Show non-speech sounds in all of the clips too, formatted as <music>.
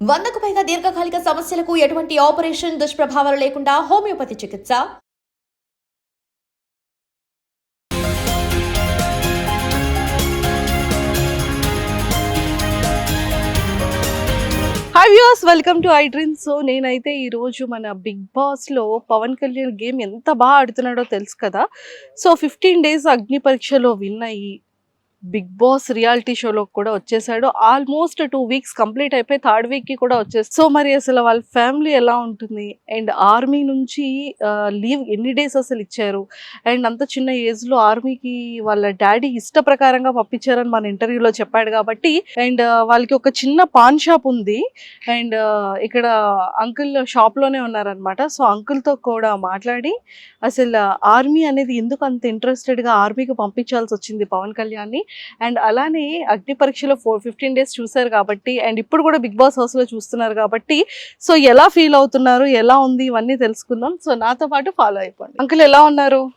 వందకు పైగా దీర్ఘకాలిక సమస్యలకు ఎటువంటి ఆపరేషన్ దుష్ప్రభావాలు లేకుండా హోమియోపతి చికిత్స. Hi views welcome to iDream so నేనైతే ఈరోజు మన బిగ్ బాస్లో పవన్ కళ్యాణ్ గేమ్ ఎంత బాగా ఆడుతున్నాడో తెలుసు కదా? సో ఫిఫ్టీన్ డేస్ అగ్ని పరీక్షలో విన్ అయ్యి బిగ్ బాస్ రియాలిటీ షోలో కూడా వచ్చేసాడు. ఆల్మోస్ట్ టూ వీక్స్ కంప్లీట్ అయిపోయి థర్డ్ వీక్కి కూడా వచ్చేసి సో మరి అసలు వాళ్ళ ఫ్యామిలీ ఎలా ఉంటుంది? అండ్ ఆర్మీ నుంచి లీవ్ ఎన్ని డేస్ అసలు ఇచ్చారు? అండ్ అంత చిన్న ఏజ్లో ఆర్మీకి వాళ్ళ డాడీ ఇష్ట ప్రకారంగా పంపించారని మన ఇంటర్వ్యూలో చెప్పాడు కాబట్టి అండ్ వాళ్ళకి ఒక చిన్న పాన్ షాప్ ఉంది. అండ్ ఇక్కడ అంకుల్ షాప్లోనే ఉన్నారనమాట సో అంకుల్తో కూడా మాట్లాడి అసలు ఆర్మీ అనేది ఎందుకు అంత ఇంట్రెస్టెడ్గా ఆర్మీకి పంపించాల్సి వచ్చింది పవన్ కళ్యాణ్ని? అండ్ అలానే అగ్ని పరీక్షలో ఫోర్ ఫిఫ్టీన్ డేస్ చూశారు కాబట్టి అండ్ ఇప్పుడు కూడా బిగ్ బాస్ హౌస్లో చూస్తున్నారు కాబట్టి సో ఎలా ఫీల్ అవుతున్నారు ఎలా ఉంది ఇవన్నీ తెలుసుకుందాం. సో నాతో పాటు ఫాలో అయిపోండి. అంకుల్ ఎలా ఉన్నారు?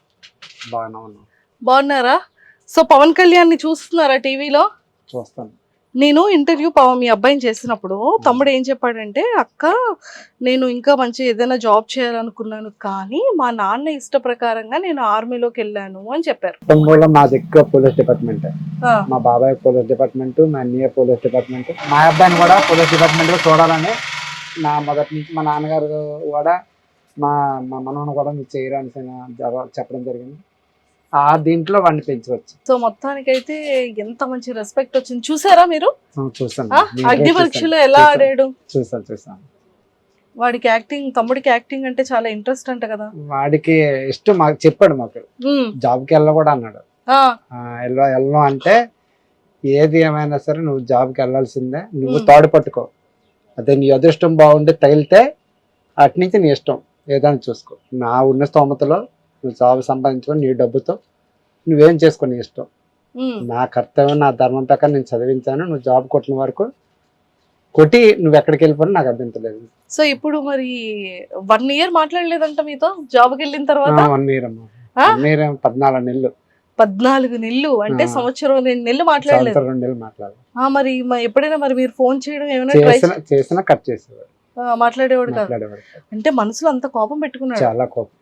బాగానే ఉన్నాం. బాగున్నారా? సో పవన్ కళ్యాణ్ని చూస్తున్నారా టీవీలో? చూస్తాను. నేను ఇంటర్వ్యూ పవన్ మీ అబ్బాయిని చేసినప్పుడు తమ్ముడు ఏం చెప్పాడంటే అక్క నేను ఇంకా మంచి ఏదైనా జాబ్ చేయాలనుకున్నాను కానీ మా నాన్న ఇష్ట ప్రకారంగా నేను ఆర్మీలోకి వెళ్ళాను అని చెప్పారు. కుటుంబంలో మాది ఎక్కువ పోలీస్ డిపార్ట్మెంట్. మా బాబాయ్ పోలీస్ డిపార్ట్మెంట్ మా అన్నయ్య పోలీస్ డిపార్ట్మెంట్. మా అబ్బాయిని కూడా పోలీస్ డిపార్ట్మెంట్లో చూడాలని నా మొదటి నుంచి మా నాన్నగారు కూడా మా మా మనవను కూడా మీరు జవ- చెప్పడం జరిగింది. ఆ దీంట్లో వాడిని పెంచవచ్చు. సో మొత్తానికైతే ఎంత మంచి రెస్పెక్ట్ వచ్చింది. చూసారా మీరు? దీంట్లో అగ్ని పరీక్షలో ఎలా. ఆడాడు? చూస్తాను చూస్తాను వాడికి యాక్టింగ్ తమ్ముడికి యాక్టింగ్ అంటే చాలా ఇంట్రెస్ట్ అంట కదా. వాడికి ఇష్టం మాకు చెప్పాడు మాకు. ఉమ్, జాబ్కి వెళ్ళ కూడా అన్నాడు. వెళ్ళ వెళ్ళను అంటే ఏది ఏమైనా సరే నువ్వు జాబ్కి వెళ్ళాల్సిందే. నువ్వు. తాడు పట్టుకో. అదే నీ అదృష్టం బాగుండి తగిలితే అటు నుంచి నీ ఇష్టం. ఏదైనా చూసుకో. నా ఉన్న స్తోమతలో నువ్వు జాబ్ సంపాదించుకొని నీ డబ్బుతో నువ్వేం చేసుకో నీ ఇష్టం? నా కర్తవ్యం నా ధర్మం ప్రకారం నేను చదివించాను నువ్వు జాబ్ కొట్టిన వరకు కొట్టి నువ్వు ఎక్కడికి వెళ్ళిపోయినా నాకు అభ్యంతలేదు సో ఇప్పుడు మరి వన్ ఇయర్ మాట్లాడలేదంట మీతో? జాబ్కి వెళ్ళిన తర్వాత? వన్ ఇయర్ అమ్మా? వన్ ఇయర్ పద్నాలుగు నెలలు. పద్నాలుగు నెలలు. అంటే. సంవత్సరం రెండు నెలలు మాట్లాడలేదు. రెండు నెలలు మాట్లాడాలి. ఆ, మరి ఎప్పుడైనా మరి మీరు ఫోన్ చేయడం ఏమైనా చేసిన కట్ చేసేవాడు మాట్లాడేవాడు కాదు. మాట్లాడేవాడు అంటే మనసులో అంత కోపం పెట్టుకున్నాడు. చాలా కోపం.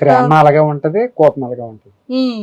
ప్రేమ అలాగే ఉంటది కోపం అలాగే ఉంటది. ఉమ్,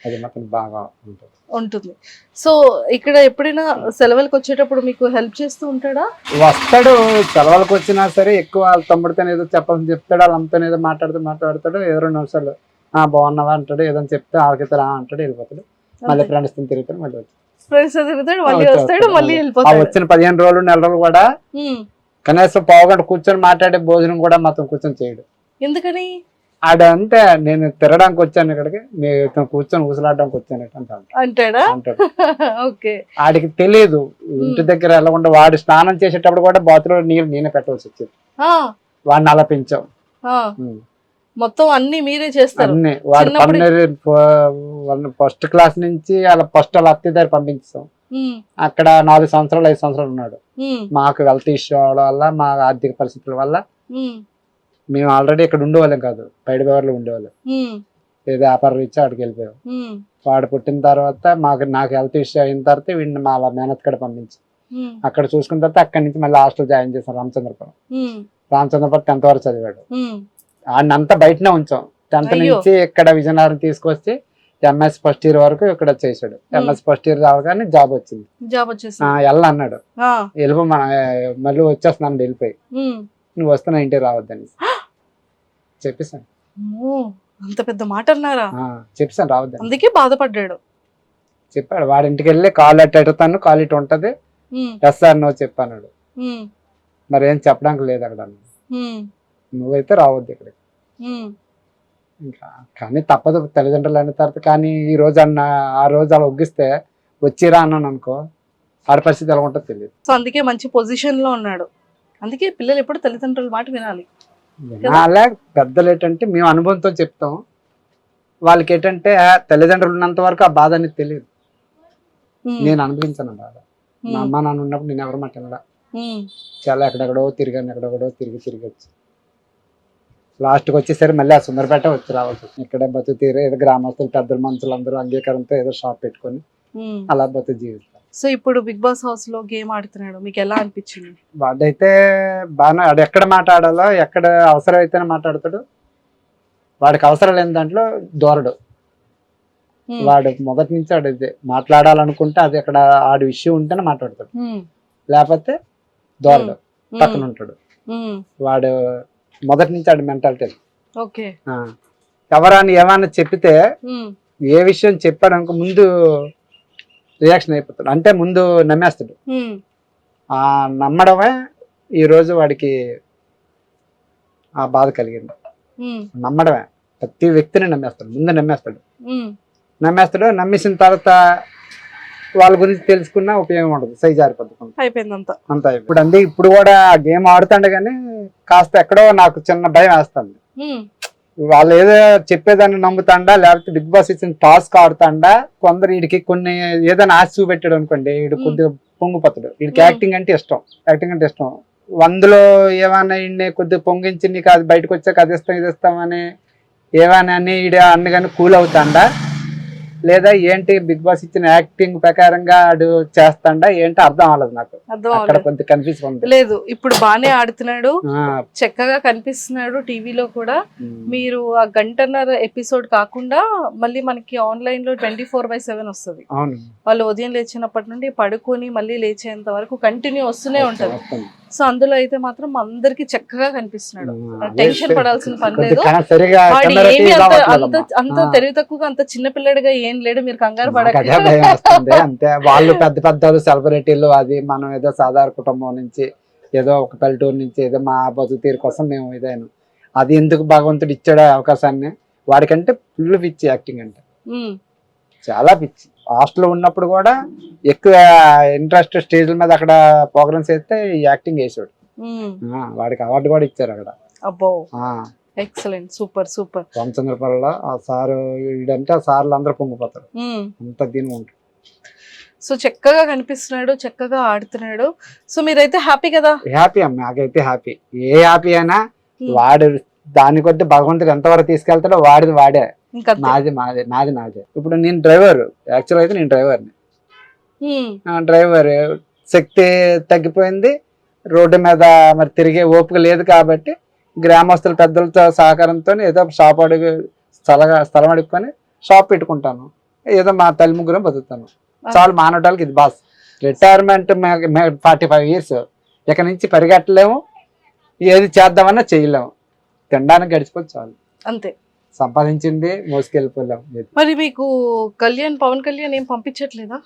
అది మాత్రం బాగా ఉంటది. ఉంటుంది. సో ఇక్కడ ఎప్పుడైనా సెలవులకు వచ్చేటప్పుడు మీకు హెల్ప్ చేస్తూ ఉంటాడా? వస్తాడు. సెలవులకు వచ్చినా సరే ఎక్కువ వాళ్ళ తమ్ముడితో ఏదో చెప్పాలని చెప్తాడు వాళ్ళ అమ్మతో ఏదో మాట్లాడుతూ మాట్లాడతాడు ఏదో రెండు నిమిషాలు ఆ బాగున్నావా? అంటాడు ఏదో చెప్తే ఆళ్ళకి రా అంటాడు వెళ్ళిపోతాడు. మళ్ళీ ఫ్రెండ్స్తో తిరుగుతాడు మళ్ళీ వచ్చి ఫ్రెండ్స్ తిరుగుతాడు మళ్ళీ వస్తాడు మళ్ళీ. ఆ వెళ్ళిపోతాడు. వచ్చిన పదిహేను రోజులు నెల రోజులు కూడా ఉమ్, కనీసం పావుగంట కూర్చొని మాట్లాడే భోజనం కూడా మొత్తం కూర్చొని చేయడు. ఎందుకని? ఆడంటే నేను తిరగడానికి వచ్చాను ఇక్కడికి మీరు కూర్చొని ఊసలాడడానికి వచ్చాను అంటాడు? <laughs> ఓకే. ఆడికి తెలియదు ఇంటి దగ్గర వెళ్ళకుండా వాడు స్నానం చేసేటప్పుడు కూడా బాతులో నీళ్ళు నేనే పెట్టవలసి వచ్చేది. వాడిని అలా పెంచాం. మొత్తం అన్ని మీరే చేస్తారు. అన్ని. వాడు ఫస్ట్ క్లాస్ నుంచి అలా ఫస్ట్ వాళ్ళ అత్త దగ్గర పంపించాం. అక్కడ నాలుగు సంవత్సరాలు ఐదు సంవత్సరాలు ఉన్నాడు. మాకు వెల్త్ ఇష్యూ అవడం వల్ల మా ఆర్థిక పరిస్థితుల వల్ల మేము ఆల్రెడీ ఇక్కడ ఉండేవాళ్ళం కాదు. బయట బేవర్లో ఉండేవాళ్ళం. ఏదో వ్యాపారం ఇచ్చి అక్కడికి వెళ్ళిపోయాం. వాడు పుట్టిన తర్వాత మాకు నాకు హెల్త్ ఇష్యూ అయిన తర్వాత వీడిని మా మేనత్ కడ పంపించి అక్కడ చూసుకున్న తర్వాత అక్కడి నుంచి మళ్ళీ హాస్టల్ జాయిన్ చేశాం రామచంద్రపురం. రామచంద్రపురం టెన్త్ వరకు చదివాడు. అంతా బయటనే ఉంచాం. టెన్త్. నుంచి ఇక్కడ విజయనగరం తీసుకొచ్చి ఎంఎస్ ఫస్ట్ ఇయర్ వరకు ఇక్కడ చేశాడు. ఎంఎస్ ఫస్ట్ ఇయర్ రావగానే జాబ్ వచ్చింది. జాబ్ వచ్చేసింది. వెళ్ళ అన్నాడు. వెళ్ళిపో మన మళ్ళీ వచ్చేస్తున్నాను వెళ్ళిపోయి. ఉమ్. నువ్వు వస్తున్నా ఇంటికి రావద్దని. చెప్పేసాను అంత పెద్ద మాట అన్నారా? చెప్పేసాను రావద్దని. అందుకే బాధపడ్డాడు. చెప్పాడు వాడి ఇంటికి వెళ్ళి కాల్ అట్టు ఎడతాను కాల్ ఇటు ఉంటది. ఎస్ సార్ నువ్వు చెప్పాడు ఉమ్, మరి ఏం చెప్పడానికి లేదు అక్కడ. ఉమ్, నువ్వైతే రావద్దు ఇక్కడ ఉమ్. ఇంకా కానీ తప్పదు తల్లిదండ్రులు అన్న తర్వాత కానీ ఈ రోజు అన్న ఆ రోజు అలా ఒగ్గిస్తే వచ్చిరా అన్నాను అనుకో ఆడ పరిస్థితి ఎలా ఉంటుందో తెలియదు. సో అందుకే మంచి పొజిషన్లో ఉన్నాడు. అందుకే పిల్లలు ఎప్పుడు తల్లిదండ్రుల మాట వినాలి. అలా పెద్దలు ఏంటంటే మేము అనుభవంతో చెప్తాం. వాళ్ళకి ఏంటంటే తల్లిదండ్రులు ఉన్నంత వరకు ఆ బాధ అనేది తెలియదు. నేను అనుభవించాను బాధ. మా అమ్మ నాన్న ఉన్నప్పుడు నేను ఎవరి మాట వినలా. ఉమ్, చాలా ఎక్కడెక్కడో తిరిగాను ఎక్కడెక్కడో తిరిగి తిరిగి వచ్చి. లాస్ట్కి వచ్చేసరి మళ్ళీ ఆ సుందరపేట వచ్చి రావాల్సి వచ్చింది ఇక్కడే బతు తీరు ఏదో గ్రామస్తులు పెద్దల మనుషులు అందరూ అంగీకారంతో ఏదో షాప్ పెట్టుకొని. అలా బతు జీవిస్తాం సో ఇప్పుడు బిగ్ బాస్ హౌస్లో గేమ్ ఆడుతున్నాడు మీకు ఎలా అనిపించింది వాడైతే బాగా వాడు ఎక్కడ మాట్లాడాలో ఎక్కడ అవసరం అయితేనే మాట్లాడతాడు వాడికి అవసరం లేని దాంట్లో దూరడు. వాడు మొదటి నుంచి వాడు మాట్లాడాలనుకుంటే అది అక్కడ ఆడి విషయం ఉంటేనే మాట్లాడతాడు. లేకపోతే దూరడు. పక్కన ఉంటాడు. వాడు మొదటి నుంచి వాడి మెంటాలిటీ ఓకే. ఎవరని ఏమన్నా చెప్పితే. ఏ విషయం చెప్పాడు అనుకో ముందు రియాక్షన్ అయిపోతాడు. అంటే ముందు నమ్మేస్తాడు. ఆ నమ్మడమే ఈరోజు వాడికి ఆ బాధ కలిగింది. నమ్మడమే. ప్రతి వ్యక్తిని నమ్మేస్తాడు. ముందు నమ్మేస్తాడు. నమ్మేస్తాడు. నమ్మేసిన తర్వాత వాళ్ళ గురించి తెలుసుకున్నా ఉపయోగం ఉండదు సై జారిపోతుంది అయిపోయిందంతా. అంత ఇప్పుడు అండి ఇప్పుడు కూడా ఆ గేమ్ ఆడుతుండే కానీ కాస్త ఎక్కడో నాకు చిన్న భయం వేస్తుంది. వాళ్ళు ఏదో చెప్పేదాన్ని నమ్ముతాండా లేకపోతే బిగ్ బాస్ ఇచ్చిన టాస్క్ ఆడుతాండా కొందరు వీడికి కొన్ని ఏదైనా ఆశ చూపెట్టాడు అనుకోండి వీడు. కొద్దిగా పొంగిపోతాడు. వీడికి. యాక్టింగ్ అంటే ఇష్టం యాక్టింగ్ అంటే ఇష్టం. వందలో ఏమన్నా ఈయన్ని కొద్దిగా పొంగించి నీకు అది బయటకు వచ్చాక అది ఇస్తాం ఇది ఇస్తామని ఏమన్నా అని ఈడ అన్నగాని కూల్ అవుతాండా. లేదా ఏంటి బిగ్ బాస్ ఇచ్చిన యాక్టింగ్ ప్రకారంగా ఆడు చేస్తాండా ఏంటి అర్థం అవ్వలేదు నాకు. అక్కడ. కొంత ఉంది. లేదు ఇప్పుడు బానే ఆడుతున్నాడు. చక్కగా కనిపిస్తున్నాడు టీవీలో కూడా. మీరు ఆ గంటన్నర ఎపిసోడ్ కాకుండా మళ్ళీ మనకి ఆన్లైన్లో ట్వంటీ ఫోర్ బై సెవెన్ వస్తుంది. వాళ్ళు ఉదయం లేచినప్పటి నుండి పడుకొని మళ్ళీ లేచేంత వరకు కంటిన్యూ వస్తూనే ఉంటది. సో అందులో అయితే మాత్రం అందరికి చక్కగా కనిపిస్తున్నాడు. టెన్షన్ పడాల్సిన పని లేదు. అంత అంత తెలివి తక్కువగా అంత చిన్న పిల్లడిగా ఏం లేడు మీరు కంగారు నాకు పడక అదే భయం వస్తుంది. అంతే. వాళ్ళు పెద్ద పెద్ద సెలబ్రిటీలు అది మనం ఏదో సాధారణ కుటుంబం నుంచి ఏదో ఒక పల్లెటూరు నుంచి ఏదో మా బతుకు తీరు కోసం మేము ఇదాను. అది ఎందుకు భగవంతుడు ఇచ్చాడు అవకాశాన్ని? వాడికంటే ఫుల్ పిచ్చి యాక్టింగ్ అంటే. చాలా పిచ్చి. హాస్టల్లో ఉన్నప్పుడు కూడా ఎక్కువ ఇంట్రెస్ట్ స్టేజ్ల మీద అక్కడ ప్రోగ్రామ్స్ వేస్తే యాక్టింగ్ వేసాడు వాడికి అవార్డు కూడా ఇచ్చారు అక్కడ. Excellent super super. రామచంద్రపురంలో ఆ సారు వీడంటే ఆ సార్లు అందరూ పొంగిపోతారు. అంత దీని ఉంటుంది. సో చక్కగా కనిపిస్తున్నాడు చక్కగా ఆడుతున్నాడు. సో మీరైతే హ్యాపీ కదా? హ్యాపీ అమ్మ నాకైతే హ్యాపీ. ఏ హ్యాపీ అయినా. వాడు దాని కొద్ది భగవంతుడు ఎంతవరకు తీసుకెళ్తాడో వాడిది వాడే. నాది మాది నాది నాదే. ఇప్పుడు నేను డ్రైవర్. యాక్చువల్ అయితే నేను డ్రైవర్ని. డ్రైవర్ శక్తి తగ్గిపోయింది. రోడ్డు మీద మరి తిరిగే ఓపిక లేదు కాబట్టి గ్రామస్తుల పెద్దలతో సహకారంతో ఏదో షాప్ అడుగు స్థలగా స్థలం అడుక్కొని షాప్ పెట్టుకుంటాను. ఏదో మా తల్లి ముగ్గురం బతుకుతాను. చాలు మానవటాలకి ఇది boss. Retirement forty five years. ఇక నుంచి పరిగెట్టలేము. ఏది చేద్దామన్నా చేయలేము. తినడానికి గడిచిపోతే చాలు. అంతే. సంపాదించింది మోసుకెళ్ళిపోలేము. మరి మీకు కళ్యాణ్ పవన్ కళ్యాణ్ ఏం పంపించట్లేదా?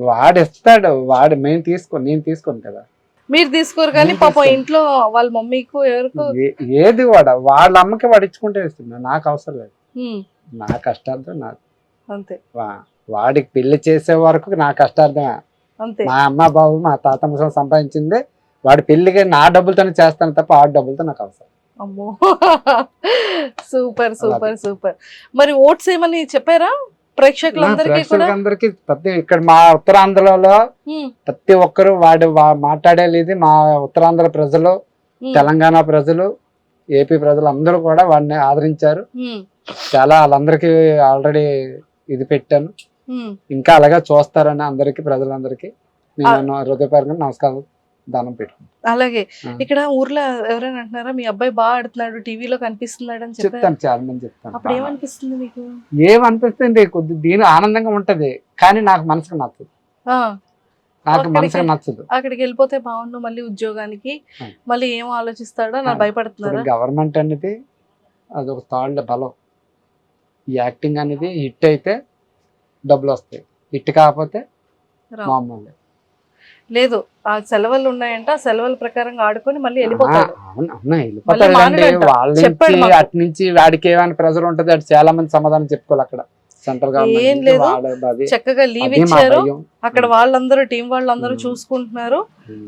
వాడు ఇస్తాడు వాడు మేము తీసుకోను నేను తీసుకోను కదా. మీరు తీసుకోరు కానీ పాపం. ఇంట్లో వాళ్ళ మమ్మీకు ఎవరికో ఏది వాడ వాళ్ళ అమ్మకి వాడు ఇచ్చుకుంటే ఇస్తున్నా నాకు అవసరం లేదు. నా కష్టార్థం నాకు. అంతే. వాడికి పెళ్ళి చేసే వరకు నా కష్టార్థమే. అంతే. మా అమ్మ బాబు మా తాతమ్మ సొంతం సంపాదించింది. వాడి పెళ్ళికి నా డబ్బులతోనే చేస్తాను తప్ప ఆ డబ్బులతో నాకు అవసరం అమ్మో. <laughs> Super super super. మరి ఓట్స్ ఏమని చెప్పారా? ప్రేక్షకులందరికీ ప్రతి ఇక్కడ మా ఉత్తరాంధ్రలో ప్రతి ఒక్కరు వాడు మాట్లాడేది మా ఉత్తరాంధ్ర ప్రజలు తెలంగాణ ప్రజలు ఏపీ ప్రజలు అందరూ కూడా వాడిని ఆదరించారు. చాలా వాళ్ళందరికీ ఆల్రెడీ ఇది పెట్టాను. ఇంకా అలాగే చూస్తారని అందరికి ప్రజలందరికీ. నేను హృదయపరంగా నమస్కారం దానం పెట్టుకుంటాను అలాగే. ఇక్కడ ఊర్లో ఎవరైనా అంటున్నారా మీ అబ్బాయి బాగా ఆడుతున్నాడు టీవీలో కనిపిస్తున్నాడు అని చెప్తాను చాలా మంది చెప్తాను. అప్పుడు ఏమనిపిస్తుంది మీకు? ఏమనిపిస్తుంది కొద్ది దీని ఆనందంగా ఉంటది కానీ నాకు మనసుకు నచ్చదు. ఆ, నాకు మనసుకు నచ్చదు. అక్కడికి వెళ్ళిపోతే బాగుండు మళ్ళీ ఉద్యోగానికి. మళ్ళీ ఏం ఆలోచిస్తాడో నా ఆ. భయపడుతున్నారా? గవర్నమెంట్ అనేది అది ఒక తాళ్ళ బలం. ఈ యాక్టింగ్ అనేది హిట్ అయితే డబ్బులు వస్తాయి. హిట్ కాకపోతే. మామూలు. లేదు ఆ సెలవులు ఉన్నాయంట ఆ సెలవుల ప్రకారంగా ఆడుకొని మళ్ళీ వెళ్ళిపోతాడు. వాళ్ళ చెప్పాడు నుంచి. అటు నుంచి వాడికి ఏమైనా ప్రెజర్ ఉంటుంది అటు చాలా మంది సమాధానం చెప్పుకోవాలి అక్కడ. సెంట్రల్ ఏం లేదు. చక్కగా లీవ్ ఇచ్చారు. అక్కడ వాళ్ళందరూ టీం వాళ్ళందరూ. చూసుకుంటున్నారు.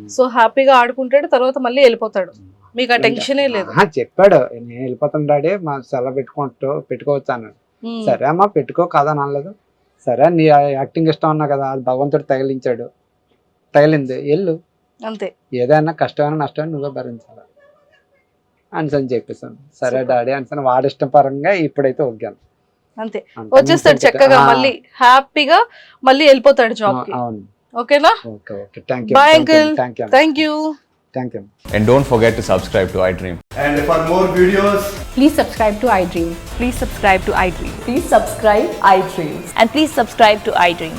సో హ్యాపీగా ఆడుకుంటాడు తర్వాత మళ్ళీ వెళ్ళిపోతాడు. మీకు ఆ టెన్షనే లేదు. చెప్పాడు. నేను వెళ్ళిపోతాను డాడీ మా సెలవు పెట్టుకుంటూ పెట్టుకోవచ్చు అన్నాడు. ఉమ్, సరే అమ్మా పెట్టుకో కాదా అనలేదు. సరే నీ యాక్టింగ్ ఇష్టం అన్నా కదా భగవంతుడు తగిలించాడు. తగిలింది. వెళ్ళు అంతే. ఏదైనా కష్టమైన నష్టమైన నువ్వే భరించాలి. అనుసని చెప్పేసాను సరే డాడీ అనుసని వాడి ఇష్టం పరంగా ఇప్పుడైతే ఒగ్గాను అంతే. వచ్చేస్తాడు చక్కగా మళ్ళీ హ్యాపీగా మళ్ళీ వెళ్ళిపోతాడు జాబ్ అవును. ఓకేనా? Thank you bye uncle subscribe to iDream please subscribe to iDream please subscribe to iDream please subscribe iDream please subscribe to iDream